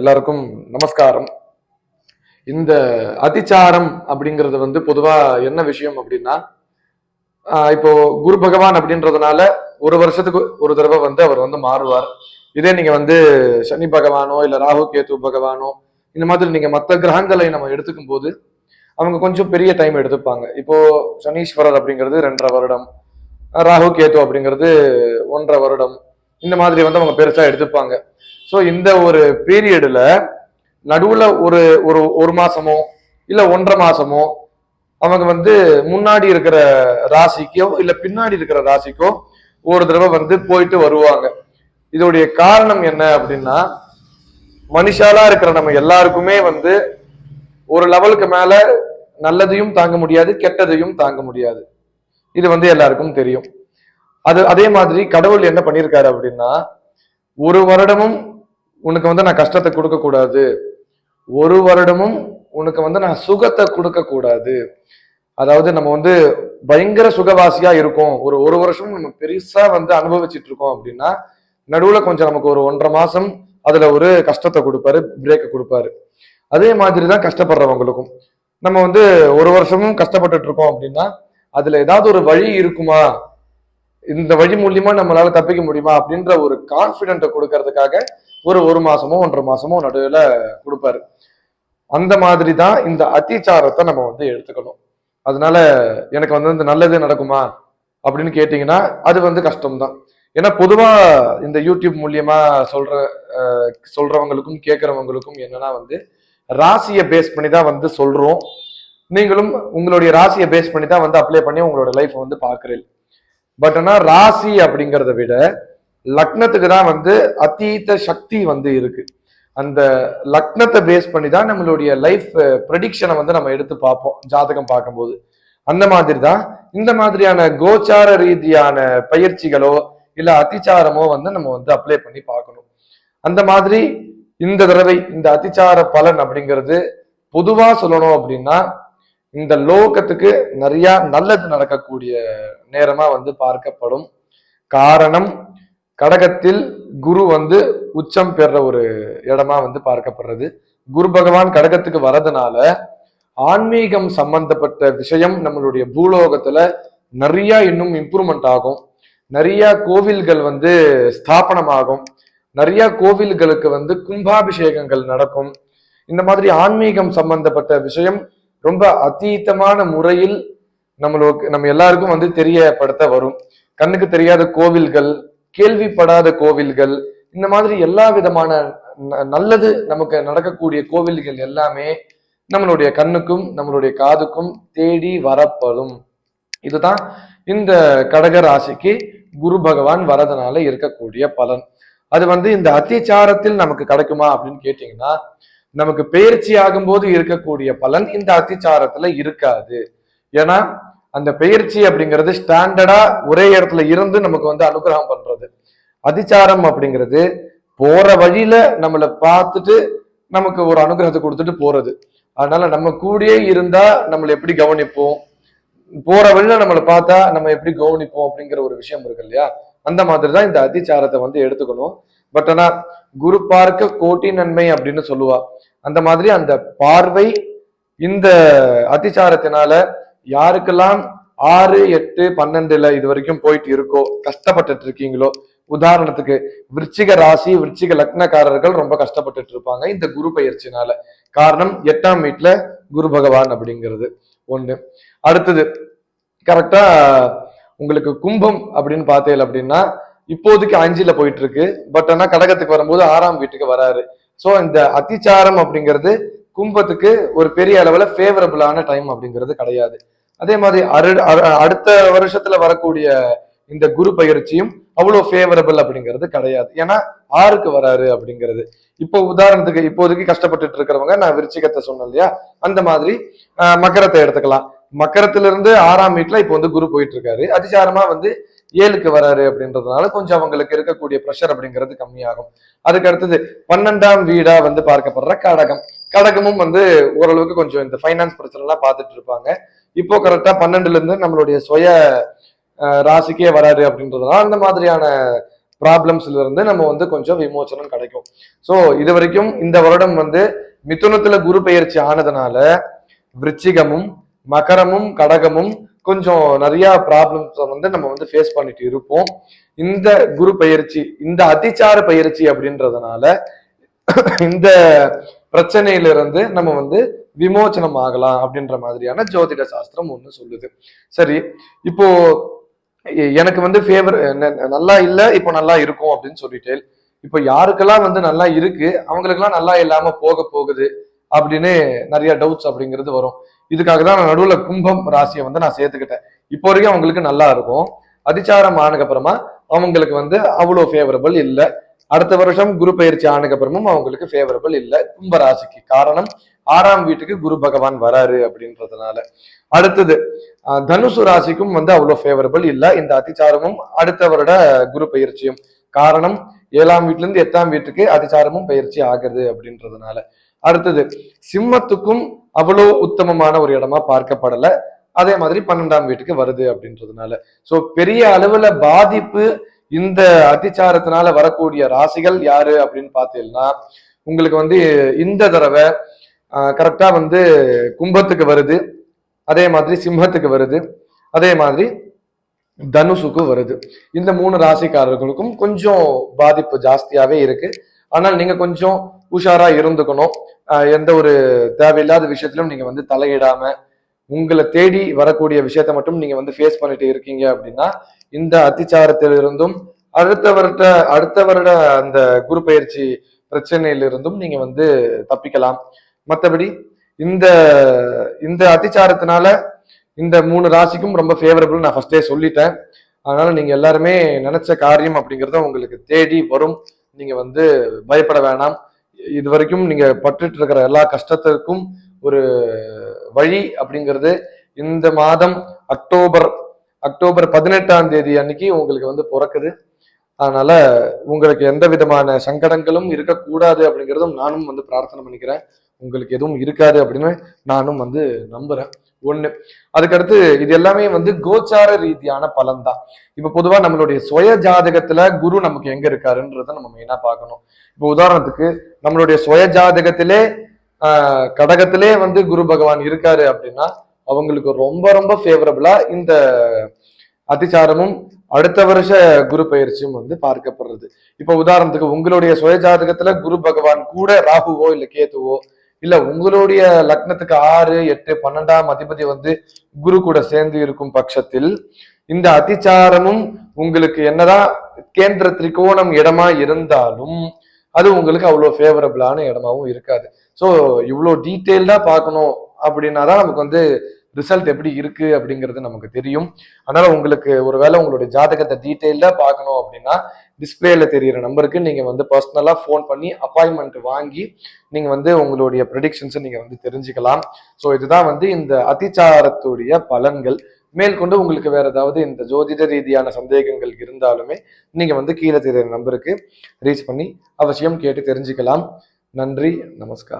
எல்லாருக்கும் நமஸ்காரம். இந்த அதிச்சாரம் அப்படிங்கிறது வந்து பொதுவா என்ன விஷயம் அப்படின்னா இப்போ குரு பகவான் அப்படின்றதுனால ஒரு வருஷத்துக்கு ஒரு தடவை வந்து அவர் வந்து மாறுவார். இதே நீங்க வந்து சனி பகவானோ இல்ல ராகு கேது பகவானோ இந்த மாதிரி நீங்க மற்ற கிரகங்களை நம்ம எடுத்துக்கும் போது அவங்க கொஞ்சம் பெரிய டைம் எடுத்துப்பாங்க. இப்போ சனீஸ்வரர் அப்படிங்கிறது ரெண்டரை வருடம் ராகு கேது அப்படிங்கிறது ஒன்றரை வருடம் இந்த மாதிரி வந்து அவங்க பெருசா எடுத்துப்பாங்க. ஸோ இந்த ஒரு பீரியடில் நடுவில் ஒரு ஒரு ஒரு மாசமோ இல்லை ஒன்றரை மாசமோ அவங்க வந்து முன்னாடி இருக்கிற ராசிக்கோ இல்லை பின்னாடி இருக்கிற ராசிக்கோ ஒரு தடவை வந்து போயிட்டு வருவாங்க. இதோடைய காரணம் என்ன அப்படின்னா மனுஷாலா இருக்கிற நம்ம எல்லாருக்குமே வந்து ஒரு லெவலுக்கு மேல நல்லதையும் தாங்க முடியாது கெட்டதையும் தாங்க முடியாது. இது வந்து எல்லாருக்கும் தெரியும். அது அதே மாதிரி கடவுள் என்ன பண்ணியிருக்காரு அப்படின்னா ஒரு வருடமும் உனக்கு வந்து நான் கஷ்டத்தை கொடுக்க கூடாது. ஒரு வருடமும் உனக்கு வந்து நான் சுகத்தை கொடுக்க கூடாது. அதாவது நம்ம வந்து பயங்கர சுகவாசியா இருக்கோம். ஒரு ஒரு வருஷம் நம்ம பெருசா வந்து அனுபவிச்சுட்டு இருக்கோம் அப்படின்னா நடுவுல கொஞ்சம் நமக்கு ஒரு ஒன்றரை மாசம் அதுல ஒரு கஷ்டத்தை கொடுப்பாரு பிரேக்கை கொடுப்பாரு. அதே மாதிரி தான் கஷ்டப்படுறவங்களுக்கும். நம்ம வந்து ஒரு வருஷமும் கஷ்டப்பட்டுட்டு இருக்கோம் அப்படின்னா அதுல ஏதாவது ஒரு வழி இருக்குமா? இந்த வழி மூலியமா நம்மளால தப்பிக்க முடியுமா? அப்படின்ற ஒரு கான்பிடென்ட்டை கொடுக்கறதுக்காக ஒரு ஒரு மாசமோ ஒன்றரை மாசமோ நடுவில் கொடுப்பாரு. அந்த மாதிரி தான் இந்த அத்திச்சாரத்தை நம்ம வந்து எடுத்துக்கணும். அதனால எனக்கு வந்து இந்த நல்லது நடக்குமா அப்படின்னு கேட்டிங்கன்னா அது வந்து கஷ்டம்தான். ஏன்னா பொதுவா இந்த யூடியூப் மூலியமா சொல்ற சொல்றவங்களுக்கும் கேட்கறவங்களுக்கும் என்னன்னா வந்து ராசியை பேஸ் பண்ணி தான் வந்து சொல்றோம். நீங்களும் உங்களுடைய ராசியை பேஸ் பண்ணி தான் வந்து அப்ளை பண்ணி உங்களோட லைஃப் வந்து பாக்குறீங்க பட் ஆனா ராசி அப்படிங்கிறத விட லக்னத்துக்கு தான் வந்து அத்தீத சக்தி வந்து இருக்கு. அந்த லக்னத்தை பேஸ் பண்ணி தான் நம்மளுடைய லைஃப் ப்ரெடிக்ஷனை வந்து நம்ம எடுத்து பார்ப்போம் ஜாதகம் பார்க்கும்போது. அந்த மாதிரி தான் இந்த மாதிரியான கோச்சார ரீதியான பயிற்சிகளோ இல்லை அத்திச்சாரமோ வந்து நம்ம வந்து அப்ளை பண்ணி பார்க்கணும். அந்த மாதிரி இந்த தடவை இந்த அத்திச்சார பலன் அப்படிங்கிறது பொதுவா சொல்லணும் அப்படின்னா இந்த லோகத்துக்கு நிறைய நல்லது நடக்கக்கூடிய நேரமா வந்து பார்க்கப்படும். காரணம் கடகத்தில் குரு வந்து உச்சம் பெற ஒரு இடமா வந்து பார்க்கப்படுறது. குரு பகவான் கடகத்துக்கு வரதுனால ஆன்மீகம் சம்பந்தப்பட்ட விஷயம் நம்மளுடைய பூலோகத்துல நிறைய இன்னும் இம்ப்ரூவ்மெண்ட் ஆகும். நிறைய கோவில்கள் வந்து ஸ்தாபனமாகும். நிறைய கோவில்களுக்கு வந்து கும்பாபிஷேகங்கள் நடக்கும். இந்த மாதிரி ஆன்மீகம் சம்பந்தப்பட்ட விஷயம் ரொம்ப அதீத்தமான முறையில் நம்மளுக்கு நம்ம எல்லாருக்கும் வந்து தெரியப்படுத்த வரும். கண்ணுக்கு தெரியாத கோவில்கள் கேள்விப்படாத கோவில்கள் இந்த மாதிரி எல்லா விதமான ந- நல்லது நமக்கு நடக்கக்கூடிய கோவில்கள் எல்லாமே நம்மளுடைய கண்ணுக்கும் நம்மளுடைய காதுக்கும் தேடி வரப்படும். இதுதான் இந்த கடக ராசிக்கு குரு பகவான் வரதுனால இருக்கக்கூடிய பலன். அது வந்து இந்த அத்திச்சாரத்தில் நமக்கு கிடைக்குமா அப்படின்னு கேட்டீங்கன்னா நமக்கு பயிற்சி ஆகும்போது இருக்கக்கூடிய பலன் இந்த அத்திச்சாரத்துல இருக்காது. ஏன்னா அந்த பயிற்சி அப்படிங்கிறது ஸ்டாண்டர்டா ஒரே இடத்துல இருந்து நமக்கு வந்து அனுகிரகம் பண்றது. அதிச்சாரம் அப்படிங்கிறது போற வழியில நம்மளை பார்த்துட்டு நமக்கு ஒரு அனுகிரகத்தை கொடுத்துட்டு போறது. அதனால நம்ம கூடயே இருந்தா நம்மளை எப்படி கவனிப்போம்? போற வழியில நம்மளை பார்த்தா நம்ம எப்படி கவனிப்போம் அப்படிங்கிற ஒரு விஷயம் இருக்கு இல்லையா? அந்த மாதிரி தான் இந்த அதிச்சாரத்தை வந்து எடுத்துக்கணும். பட் ஆனா குரு பார்க்க கோட்டி நன்மை அப்படின்னு சொல்லுவா. அந்த மாதிரி அந்த பார்வை இந்த அதிச்சாரத்தினால யாருக்கெல்லாம் ஆறு எட்டு பன்னெண்டுல இது வரைக்கும் போயிட்டு இருக்கோ கஷ்டப்பட்டுட்டு இருக்கீங்களோ உதாரணத்துக்கு விருச்சிக ராசி விருச்சிக லக்னக்காரர்கள் ரொம்ப கஷ்டப்பட்டுட்டு இருப்பாங்க. இந்த குரு பயிற்சினால காரணம் எட்டாம் வீட்டுல குரு பகவான் அப்படிங்கிறது ஒண்ணு. அடுத்தது கரெக்டா உங்களுக்கு கும்பம் அப்படின்னு பார்த்தேன் அப்படின்னா இப்போதைக்கு அஞ்சுல போயிட்டு இருக்கு. பட் ஆனா கடகத்துக்கு வரும்போது ஆறாம் வீட்டுக்கு வராரு. சோ இந்த அத்திச்சாரம் அப்படிங்கிறது கும்பத்துக்கு ஒரு பெரிய அளவுல ஃபேவரபிளான டைம் அப்படிங்கிறது கிடையாது. அதே மாதிரி அரு- அடுத்த வருஷத்துல வரக்கூடிய இந்த குரு பயிற்சியும் அவ்வளோ ஃபேவரபிள் அப்படிங்கிறது கிடையாது. ஏன்னா ஆறுக்கு வராரு அப்படிங்கிறது. இப்போ உதாரணத்துக்கு இப்போதைக்கு கஷ்டப்பட்டுட்டு இருக்கிறவங்க நான் விருச்சிகத்தை சொன்னேன் இல்லையா? அந்த மாதிரி மக்கரத்தை எடுத்துக்கலாம். மக்கரத்திலிருந்து ஆறாம் வீட்டில் இப்போ வந்து குரு போயிட்டு இருக்காரு அதிசாரமா வந்து ஏழுக்கு வராரு அப்படின்றதுனால கொஞ்சம் அவங்களுக்கு இருக்கக்கூடிய ப்ரெஷர் அப்படிங்கிறது கம்மியாகும். அதுக்கு அடுத்தது பன்னெண்டாம் வீடா வந்து பார்க்கப்படுற கடகம். கடகமும் வந்து ஓரளவுக்கு கொஞ்சம் இந்த ஃபைனான்ஸ் பிரச்சனை எல்லாம் பார்த்துட்டு இருப்பாங்க. இப்போ கரெக்டா பன்னெண்டுல இருந்து நம்மளுடைய சுய ராசிக்கே வராது அப்படின்றதுனால அந்த மாதிரியான ப்ராப்ளம்ஸ்ல இருந்து நம்ம வந்து கொஞ்சம் விமோச்சனம் கிடைக்கும். ஸோ இது வரைக்கும் இந்த வருடம் வந்து மிதுனத்துல குரு பெயர்ச்சி ஆனதுனால விருச்சிகமும் மகரமும் கடகமும் கொஞ்சம் நிறைய ப்ராப்ளம்ஸ் வந்து நம்ம வந்து ஃபேஸ் பண்ணிட்டு இருப்போம். இந்த குரு பயிற்சி இந்த அதிச்சார பயிற்சி அப்படின்றதுனால இந்த பிரச்சனையிலிருந்து நம்ம வந்து விமோச்சனம் ஆகலாம் அப்படின்ற மாதிரியான ஜோதிட சாஸ்திரம் ஒண்ணு சொல்லுது. சரி இப்போ எனக்கு வந்து ஃபேவர் நல்லா இல்ல இப்போ நல்லா இருக்கும் அப்படின்னு சொல்லிட்டேன். இப்போ யாருக்கெல்லாம் வந்து நல்லா இருக்கு அவங்களுக்கெல்லாம் நல்லா இல்லாம போக போகுது அப்படின்னு நிறைய டவுட்ஸ் அப்படிங்கிறது வரும். இதுக்காக தான் நான் நடுவுல கும்பம் ராசியை வந்து நான் சேர்த்துக்கிட்டேன். இப்போ வரைக்கும் அவங்களுக்கு நல்லா இருக்கும். அதிச்சாரம் ஆனதுக்கு அப்புறமா அவங்களுக்கு வந்து அவ்வளோ ஃபேவரபிள் இல்லை. அடுத்த வருஷம் குரு பயிற்சி ஆனதுக்கு அப்புறமும் அவங்களுக்கு ஃபேவரபிள் இல்லை. கும்பராசிக்கு காரணம் ஆறாம் வீட்டுக்கு குரு பகவான் வராரு அப்படின்றதுனால. அடுத்தது தனுசு ராசிக்கும் வந்து அவ்வளோ ஃபேவரபிள் இல்லை. இந்த அதிச்சாரமும் அடுத்த வருட குரு பயிற்சியும் காரணம் ஏழாம் வீட்டுல இருந்து எட்டாம் வீட்டுக்கு அதிச்சாரமும் பயிற்சி ஆகுது அப்படின்றதுனால. அடுத்தது சிம்மத்துக்கும் அவ்வளோ உத்தமமான ஒரு இடமா பார்க்கப்படலை. அதே மாதிரி பன்னெண்டாம் வீட்டுக்கு வருது அப்படின்றதுனால. சோ பெரிய அளவுல பாதிப்பு இந்த அதிச்சாரத்தினால வரக்கூடிய ராசிகள் யாரு அப்படின்னு பார்த்தீங்கன்னா உங்களுக்கு வந்து இந்த தடவை கரெக்டா வந்து கும்பத்துக்கு வருது. அதே மாதிரி சிம்மத்துக்கு வருது. அதே மாதிரி தனுசுக்கு வருது. இந்த மூணு ராசிக்காரர்களுக்கும் கொஞ்சம் பாதிப்பு ஜாஸ்தியாவே இருக்கு. ஆனால் நீங்க கொஞ்சம் உஷாரா இருந்துக்கணும். எந்த ஒரு தேவையில்லாத விஷயத்திலும் நீங்க வந்து தலையிடாம உங்களை தேடி வரக்கூடிய விஷயத்த மட்டும் நீங்க வந்து ஃபேஸ் பண்ணிட்டு இருக்கீங்க அப்படின்னா இந்த அத்திச்சாரத்திலிருந்தும் அடுத்த வருட அடுத்த வருட அந்த குரு பயிற்சி பிரச்சனையிலிருந்தும் நீங்க வந்து தப்பிக்கலாம். மற்றபடி இந்த இந்த அத்திச்சாரத்தினால இந்த மூணு ராசிக்கும் ரொம்ப ஃபேவரபிள் நான் ஃபர்ஸ்டே சொல்லிட்டேன். அதனால நீங்க எல்லாருமே நினைச்ச காரியம் அப்படிங்கிறத உங்களுக்கு தேடி வரும். நீங்க வந்து பயப்பட வேணாம். இது வரைக்கும் நீங்க பட்டுட்டு இருக்கிற எல்லா கஷ்டத்திற்கும் ஒரு வழி அப்படிங்கிறது இந்த மாதம் அக்டோபர் அக்டோபர் பதினெட்டாம் தேதி அன்னைக்கு உங்களுக்கு வந்து பிறக்குது. அதனால உங்களுக்கு எந்த விதமான சங்கடங்களும் இருக்கக்கூடாது அப்படிங்கிறதும் நானும் வந்து பிரார்த்தனை பண்ணிக்கிறேன். உங்களுக்கு எதுவும் இருக்காது அப்படின்னு நானும் வந்து நம்புறேன். ஒண்ணு. அதுக்கடுத்து இது எல்லாமே வந்து கோச்சார ரீதியான பலன் தான் இப்ப பொதுவா நம்மளுடைய சுய ஜாதகத்துல குரு நமக்கு எங்க இருக்காருன்றத நம்ம மெயினா பார்க்கணும். இப்போ உதாரணத்துக்கு நம்மளுடைய சுய ஜாதகத்திலே ஆஹ் கடகத்திலே வந்து குரு பகவான் இருக்காரு அப்படின்னா அவங்களுக்கு ரொம்ப ரொம்ப ஃபேவரபிளா இந்த அதிச்சாரமும் அடுத்த வருஷ குரு பயிற்சியும் வந்து பார்க்கப்படுறது. இப்போ உதாரணத்துக்கு உங்களுடைய சுய ஜாதகத்துல குரு பகவான் கூட ராகுவோ இல்ல கேதுவோ இல்ல உங்களுடைய லக்னத்துக்கு ஆறு எட்டு பன்னெண்டாம் அதிபதி வந்து குரு கூட சேர்ந்து இருக்கும் பட்சத்தில் இந்த அதிச்சாரமும் உங்களுக்கு என்னதான் கேந்திர திரிகோணம் இடமா இருந்தாலும் அது உங்களுக்கு அவ்வளோ ஃபேவரபிளான இடமாவும் இருக்காது. ஸோ இவ்வளோ டீட்டெயில்டாக பார்க்கணும் அப்படின்னா தான் நமக்கு வந்து ரிசல்ட் எப்படி இருக்கு அப்படிங்கிறது நமக்கு தெரியும். அதனால உங்களுக்கு ஒருவேளை உங்களுடைய ஜாதகத்தை டீட்டெயிலாக பார்க்கணும் அப்படின்னா டிஸ்பிளேல தெரியிற நம்பருக்கு நீங்க வந்து பர்சனலாக ஃபோன் பண்ணி அப்பாயின்மெண்ட் வாங்கி நீங்க வந்து உங்களுடைய ப்ரெடிக்ஷன்ஸை நீங்க வந்து தெரிஞ்சுக்கலாம். ஸோ இதுதான் வந்து இந்த அதிச்சாரத்துடைய பலன்கள். மேற்கொண்டு உங்களுக்கு வேற ஏதாவது இந்த ஜோதிட ரீதியான சந்தேகங்கள் இருந்தாலுமே நீங்க வந்து கீழே தெரியுற நம்பருக்கு ரீச் பண்ணி அவசியம் கேட்டு தெரிஞ்சுக்கலாம். நன்றி நமஸ்காரம்